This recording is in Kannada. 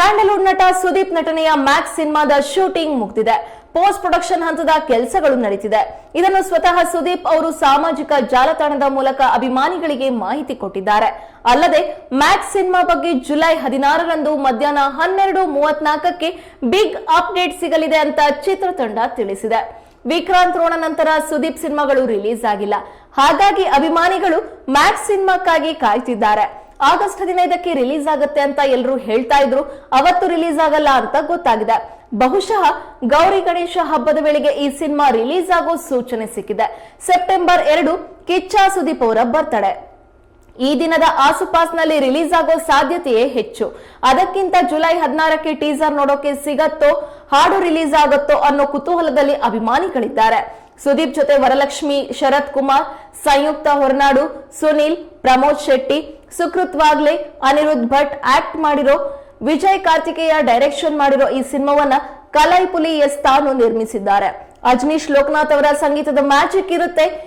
ಸ್ಯಾಂಡಲ್ವುಡ್ ನಟ ಸುದೀಪ್ ನಟನೆಯ ಮ್ಯಾಕ್ಸ್ ಸಿನಿಮಾದ ಶೂಟಿಂಗ್ ಮುಗ್ದಿದೆ. ಪೋಸ್ಟ್ ಪ್ರೊಡಕ್ಷನ್ ಹಂತದ ಕೆಲಸಗಳು ನಡೀತಿದೆ. ಇದನ್ನು ಸ್ವತಃ ಸುದೀಪ್ ಅವರು ಸಾಮಾಜಿಕ ಜಾಲತಾಣದ ಮೂಲಕ ಅಭಿಮಾನಿಗಳಿಗೆ ಮಾಹಿತಿ ಕೊಟ್ಟಿದ್ದಾರೆ. ಅಲ್ಲದೆ ಮ್ಯಾಕ್ಸ್ ಸಿನಿಮಾ ಬಗ್ಗೆ ಜುಲೈ ಹದಿನಾರರಂದು ಮಧ್ಯಾಹ್ನ ಹನ್ನೆರಡು ಮೂವತ್ನಾಲ್ಕಕ್ಕೆ ಬಿಗ್ ಅಪ್ಡೇಟ್ ಸಿಗಲಿದೆ ಅಂತ ಚಿತ್ರತಂಡ ತಿಳಿಸಿದೆ. ವಿಕ್ರಾಂತ್ ರೋಣ ನಂತರ ಸುದೀಪ್ ಸಿನಿಮಾಗಳು ರಿಲೀಸ್ ಆಗಿಲ್ಲ. ಹಾಗಾಗಿ ಅಭಿಮಾನಿಗಳು ಮ್ಯಾಕ್ಸ್ ಸಿನಿಮಾಕ್ಕಾಗಿ ಕಾಯ್ತಿದ್ದಾರೆ. ಆಗಸ್ಟ್ ಹದಿನೈದಕ್ಕೆ ರಿಲೀಸ್ ಆಗುತ್ತೆ ಅಂತ ಎಲ್ಲರೂ ಹೇಳ್ತಾ ಇದ್ರು. ಅವತ್ತು ರಿಲೀಸ್ ಆಗಲ್ಲ ಅಂತ ಗೊತ್ತಾಗಿದೆ. ಬಹುಶಃ ಗೌರಿ ಗಣೇಶ ಹಬ್ಬದ ವೇಳೆಗೆ ಈ ಸಿನಿಮಾ ರಿಲೀಸ್ ಆಗೋ ಸೂಚನೆ ಸಿಕ್ಕಿದೆ. ಸೆಪ್ಟೆಂಬರ್ ಎರಡು, ಕಿಚ್ಚ ಸುದೀಪ್ ಅವರ ಬರ್ತಡೆ. ಈ ದಿನದ ಆಸುಪಾಸ್ನಲ್ಲಿ ರಿಲೀಸ್ ಆಗೋ ಸಾಧ್ಯತೆಯೇ ಹೆಚ್ಚು. ಅದಕ್ಕಿಂತ ಜುಲೈ ಹದಿನಾರಕ್ಕೆ ಟೀಸರ್ ನೋಡೋಕೆ ಸಿಗತ್ತೋ, ಹಾಡು ರಿಲೀಸ್ ಆಗುತ್ತೋ ಅನ್ನೋ ಕುತೂಹಲದಲ್ಲಿ ಅಭಿಮಾನಿಗಳಿದ್ದಾರೆ. ಸುದೀಪ್ ಜೊತೆ ವರಲಕ್ಷ್ಮಿ ಶರತ್ ಕುಮಾರ್ ಸಂಯುಕ್ತ ಹೊರನಾಡು, ಸುನೀಲ್, ಪ್ರಮೋದ್ ಶೆಟ್ಟಿ ಸುಕೃತ್ ವಾಗ್ಲೆ ಅನಿರುದ್ಧ್ ಭಟ್ ಆಕ್ಟ್ ಮಾಡಿರೋ, ವಿಜಯ್ ಕಾರ್ತಿಕೇಯ ಡೈರೆಕ್ಷನ್ ಮಾಡಿರೋ ಈ ಸಿನಿಮಾವನ್ನ ಕಲೈಪುಲಿ ಎಸ್ ತಾನು ನಿರ್ಮಿಸಿದ್ದಾರೆ. ಅಜ್ನೀಶ್ ಲೋಕನಾಥ್ ಅವರ ಸಂಗೀತದ ಮ್ಯಾಜಿಕ್ ಇರುತ್ತೆ.